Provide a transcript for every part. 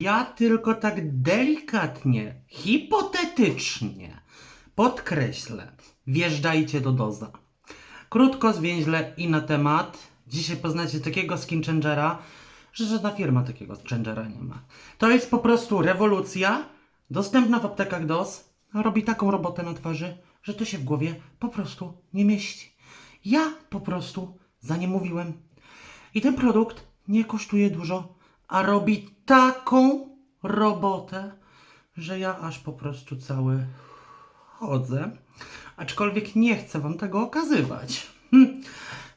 Ja tylko tak delikatnie, hipotetycznie podkreślę, wjeżdżajcie do doza. Krótko, zwięźle i na temat. Dzisiaj poznacie takiego skin changera, że żadna firma takiego changera nie ma. To jest po prostu rewolucja, dostępna w aptekach DOS, robi taką robotę na twarzy, że to się w głowie po prostu nie mieści. Ja po prostu za nie mówiłem. I ten produkt nie kosztuje dużo, a robi taką robotę, że ja aż po prostu cały chodzę. Aczkolwiek nie chcę Wam tego okazywać. Hm.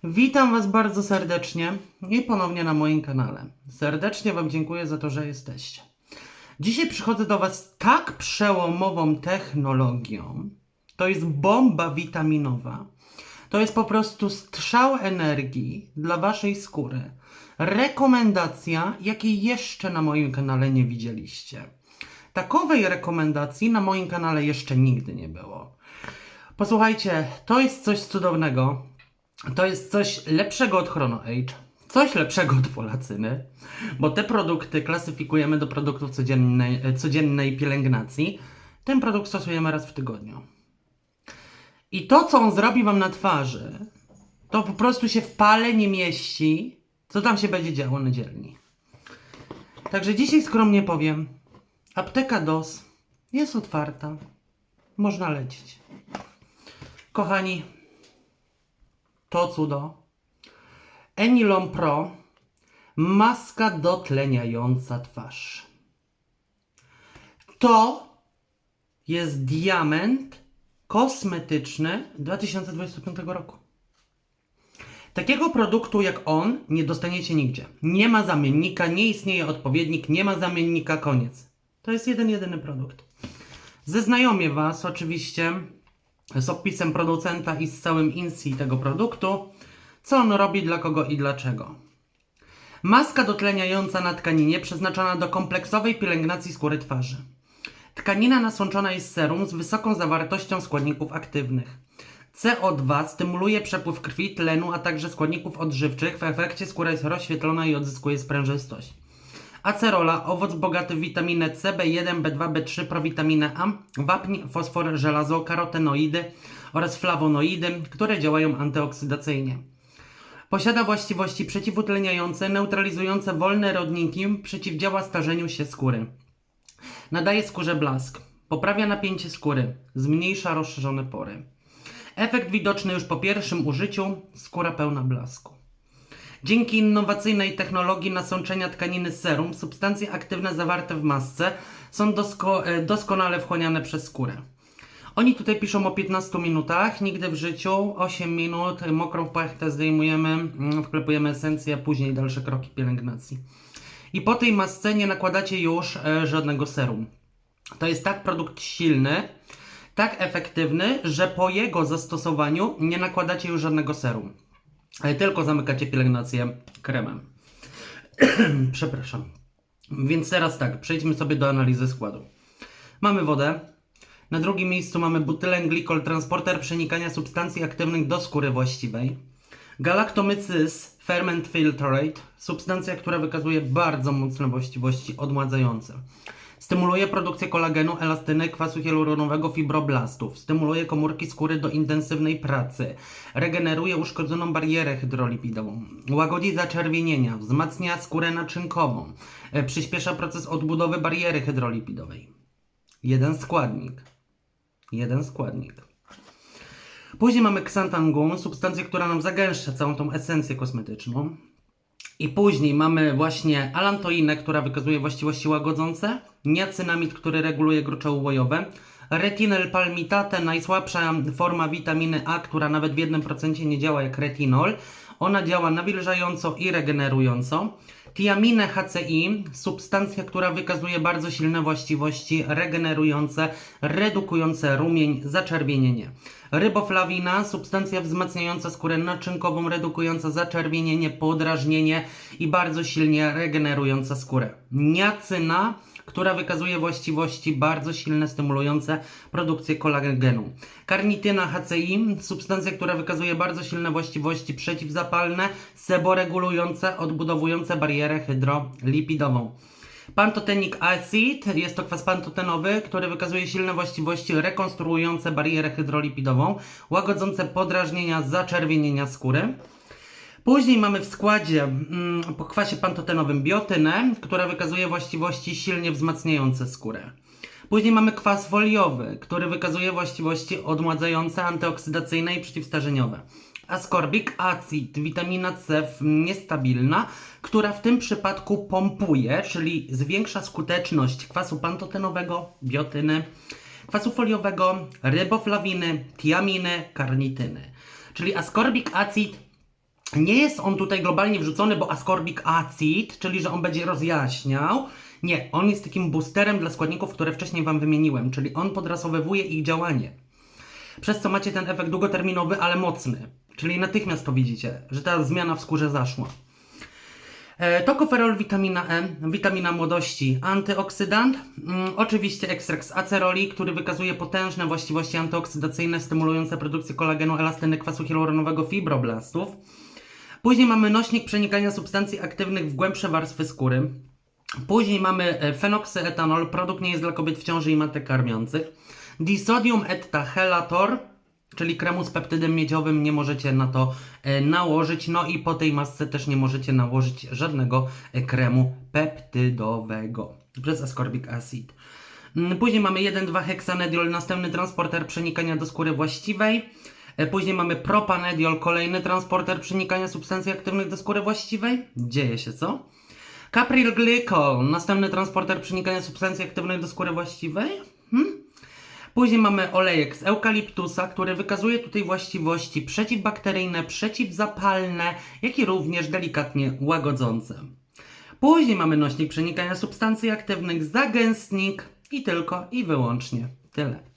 Witam Was bardzo serdecznie i ponownie na moim kanale. Serdecznie Wam dziękuję za to, że jesteście. Dzisiaj przychodzę do Was z tak przełomową technologią. To jest bomba witaminowa. To jest po prostu strzał energii dla Waszej skóry. Rekomendacja, jakiej jeszcze na moim kanale nie widzieliście. Takowej rekomendacji na moim kanale jeszcze nigdy nie było. Posłuchajcie, to jest coś cudownego. To jest coś lepszego od Chrono Age. Coś lepszego od Polacyny, bo te produkty klasyfikujemy do produktów codziennej, codziennej pielęgnacji. Ten produkt stosujemy raz w tygodniu. I to, co on zrobi wam na twarzy, to po prostu się w pale nie mieści, co tam się będzie działo na dzielni. Także dzisiaj skromnie powiem, apteka DOS jest otwarta. Można lecieć. Kochani, to cudo. Enilon Pro maska dotleniająca twarz. To jest diament kosmetyczny 2025 roku. Takiego produktu jak on nie dostaniecie nigdzie. Nie ma zamiennika, nie istnieje odpowiednik, nie ma zamiennika, koniec. To jest jeden, jedyny produkt. Zeznajomię Was oczywiście z opisem producenta i z całym INSI tego produktu, co on robi, dla kogo i dlaczego. Maska dotleniająca na tkaninie przeznaczona do kompleksowej pielęgnacji skóry twarzy. Tkanina nasączona jest serum z wysoką zawartością składników aktywnych. CO2 stymuluje przepływ krwi, tlenu, a także składników odżywczych. W efekcie skóra jest rozświetlona i odzyskuje sprężystość. Acerola, owoc bogaty w witaminę C, B1, B2, B3, prowitaminę A, wapń, fosfor, żelazo, karotenoidy oraz flawonoidy, które działają antyoksydacyjnie. Posiada właściwości przeciwutleniające, neutralizujące wolne rodniki, przeciwdziała starzeniu się skóry. Nadaje skórze blask, poprawia napięcie skóry, zmniejsza rozszerzone pory. Efekt widoczny już po pierwszym użyciu, skóra pełna blasku. Dzięki innowacyjnej technologii nasączenia tkaniny serum, substancje aktywne zawarte w masce są dosko e, doskonale wchłaniane przez skórę. Oni tutaj piszą o 15 minutach, nigdy w życiu 8 minut, mokrą płachtę zdejmujemy, mm, wklepujemy esencję, później dalsze kroki pielęgnacji. I po tej masce nie nakładacie już e, żadnego serum. To jest tak produkt silny, tak efektywny, że po jego zastosowaniu nie nakładacie już żadnego serum. E, Tylko zamykacie pielęgnację kremem. Przepraszam. Więc teraz tak, przejdźmy sobie do analizy składu. Mamy wodę. Na drugim miejscu mamy butylen glikol, transporter przenikania substancji aktywnych do skóry właściwej. Galactomyces ferment filtrate, substancja, która wykazuje bardzo mocne właściwości odmładzające. Stymuluje produkcję kolagenu, elastyny, kwasu hialuronowego, fibroblastów. Stymuluje komórki skóry do intensywnej pracy. Regeneruje uszkodzoną barierę hydrolipidową. Łagodzi zaczerwienienia. Wzmacnia skórę naczynkową. E, Przyspiesza proces odbudowy bariery hydrolipidowej. Jeden składnik. Jeden składnik. Później mamy ksantangum, substancję, która nam zagęszcza całą tą esencję kosmetyczną. I później mamy właśnie alantoinę, która wykazuje właściwości łagodzące, niacynamid, który reguluje gruczoły łojowe, retinol palmitate, najsłabsza forma witaminy A, która nawet w 1% nie działa jak retinol. Ona działa nawilżająco i regenerująco. Tiaminę HCI, substancja, która wykazuje bardzo silne właściwości regenerujące, redukujące rumień, zaczerwienienie. Ryboflawina, substancja wzmacniająca skórę naczynkową, redukująca zaczerwienienie, podrażnienie i bardzo silnie regenerująca skórę. Niacyna, która wykazuje właściwości bardzo silne, stymulujące produkcję kolagenu. Karnityna HCI, substancja, która wykazuje bardzo silne właściwości przeciwzapalne, seboregulujące, odbudowujące barierę hydrolipidową. Pantotenic acid jest to kwas pantotenowy, który wykazuje silne właściwości rekonstruujące barierę hydrolipidową, łagodzące podrażnienia, zaczerwienienia skóry. Później mamy w składzie mm, po kwasie pantotenowym biotynę, która wykazuje właściwości silnie wzmacniające skórę. Później mamy kwas foliowy, który wykazuje właściwości odmładzające, antyoksydacyjne i przeciwstarzeniowe. Ascorbic acid, witamina C niestabilna, która w tym przypadku pompuje, czyli zwiększa skuteczność kwasu pantotenowego, biotyny, kwasu foliowego, ryboflawiny, tiaminy, karnityny. Czyli ascorbic acid nie jest on tutaj globalnie wrzucony, bo ascorbic acid, czyli że on będzie rozjaśniał. Nie, on jest takim boosterem dla składników, które wcześniej Wam wymieniłem, czyli on podrasowywuje ich działanie. Przez co macie ten efekt długoterminowy, ale mocny. Czyli natychmiast to widzicie, że ta zmiana w skórze zaszła. E, Tokoferol, witamina E, witamina młodości, antyoksydant. Mm, oczywiście ekstrakt z aceroli, który wykazuje potężne właściwości antyoksydacyjne, stymulujące produkcję kolagenu, elastyny, kwasu hialuronowego, fibroblastów. Później mamy nośnik przenikania substancji aktywnych w głębsze warstwy skóry. Później mamy e, fenoksyetanol, produkt nie jest dla kobiet w ciąży i matek karmiących. Disodium ettahelator, czyli kremu z peptydem miedziowym nie możecie na to e, nałożyć. No i po tej masce też nie możecie nałożyć żadnego e, kremu peptydowego przez ascorbic acid. Mm, Później mamy 1,2 heksanediol, następny transporter przenikania do skóry właściwej. E, Później mamy propanediol, kolejny transporter przenikania substancji aktywnych do skóry właściwej. Dzieje się co? Capril glycol, następny transporter przenikania substancji aktywnych do skóry właściwej. Hmm? Później mamy olejek z eukaliptusa, który wykazuje tutaj właściwości przeciwbakteryjne, przeciwzapalne, jak i również delikatnie łagodzące. Później mamy nośnik przenikania substancji aktywnych, zagęstnik i tylko i wyłącznie tyle.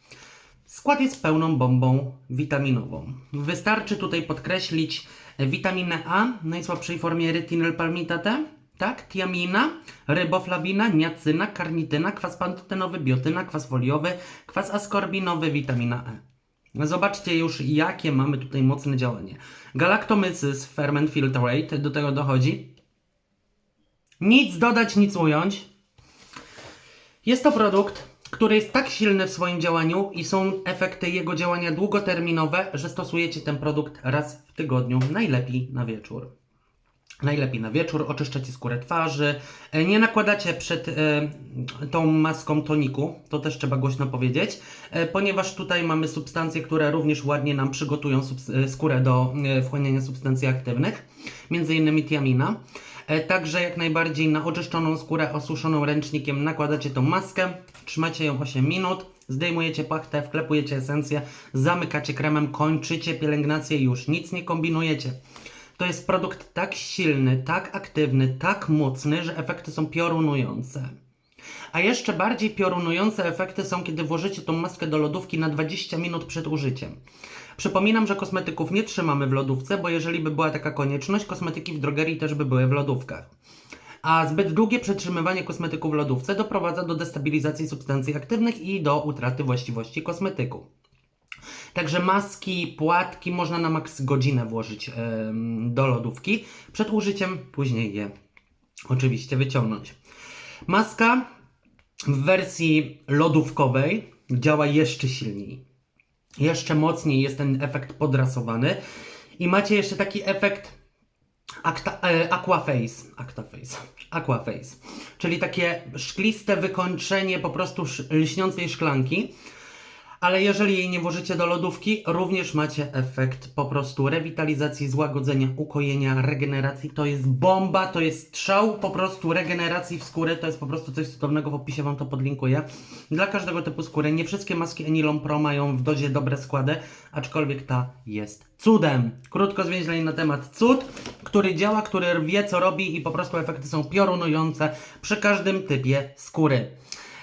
Skład jest pełną bombą witaminową. Wystarczy tutaj podkreślić witaminę A w najsłabszej formie retynylpalmitate, tak, tiamina, ryboflawina, niacyna, karnityna, kwas pantotenowy, biotyna, kwas foliowy, kwas askorbinowy, witamina E. Zobaczcie już, jakie mamy tutaj mocne działanie. Galactomyces, ferment filtrate, do tego dochodzi. Nic dodać, nic ująć. Jest to produkt, który jest tak silny w swoim działaniu i są efekty jego działania długoterminowe, że stosujecie ten produkt raz w tygodniu, najlepiej na wieczór. Najlepiej na wieczór, oczyszczacie skórę twarzy, e, nie nakładacie przed e, tą maską toniku, to też trzeba głośno powiedzieć, e, ponieważ tutaj mamy substancje, które również ładnie nam przygotują skórę do wchłaniania substancji aktywnych, między innymi tiamina. E, Także jak najbardziej na oczyszczoną skórę osuszoną ręcznikiem nakładacie tą maskę, trzymacie ją 8 minut, zdejmujecie pachtę, wklepujecie esencję, zamykacie kremem, kończycie pielęgnację i już nic nie kombinujecie. To jest produkt tak silny, tak aktywny, tak mocny, że efekty są piorunujące. A jeszcze bardziej piorunujące efekty są, kiedy włożycie tą maskę do lodówki na 20 minut przed użyciem. Przypominam, że kosmetyków nie trzymamy w lodówce, bo jeżeli by była taka konieczność, kosmetyki w drogerii też by były w lodówkach. A zbyt długie przetrzymywanie kosmetyku w lodówce doprowadza do destabilizacji substancji aktywnych i do utraty właściwości kosmetyku. Także maski, płatki można na maks godzinę włożyć em, do lodówki. Przed użyciem później je oczywiście wyciągnąć. Maska w wersji lodówkowej działa jeszcze silniej. Jeszcze mocniej jest ten efekt podrasowany. I macie jeszcze taki efekt Acta, e, Aquaface. Aquaface. Aquaface. Czyli takie szkliste wykończenie po prostu lśniącej szklanki. Ale jeżeli jej nie włożycie do lodówki, również macie efekt po prostu rewitalizacji, złagodzenia, ukojenia, regeneracji. To jest bomba, to jest strzał po prostu regeneracji w skórę. To jest po prostu coś cudownego. W opisie Wam to podlinkuję. Dla każdego typu skóry. Nie wszystkie maski Enilon Pro mają w dozie dobre składy, aczkolwiek ta jest cudem. Krótko zwięźlej na temat cud, który działa, który wie co robi i po prostu efekty są piorunujące przy każdym typie skóry.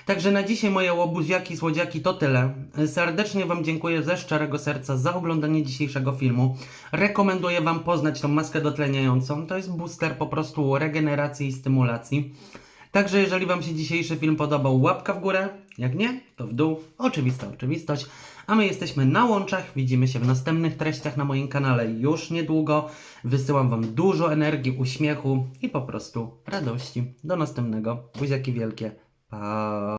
Także na dzisiaj moje łobuziaki, słodziaki to tyle. Serdecznie Wam dziękuję ze szczerego serca za oglądanie dzisiejszego filmu. Rekomenduję Wam poznać tą maskę dotleniającą. To jest booster po prostu regeneracji i stymulacji. Także jeżeli Wam się dzisiejszy film podobał, łapka w górę. Jak nie, to w dół. Oczywista oczywistość. A my jesteśmy na łączach. Widzimy się w następnych treściach na moim kanale już niedługo. Wysyłam Wam dużo energii, uśmiechu i po prostu radości. Do następnego. Buziaki wielkie. Pa!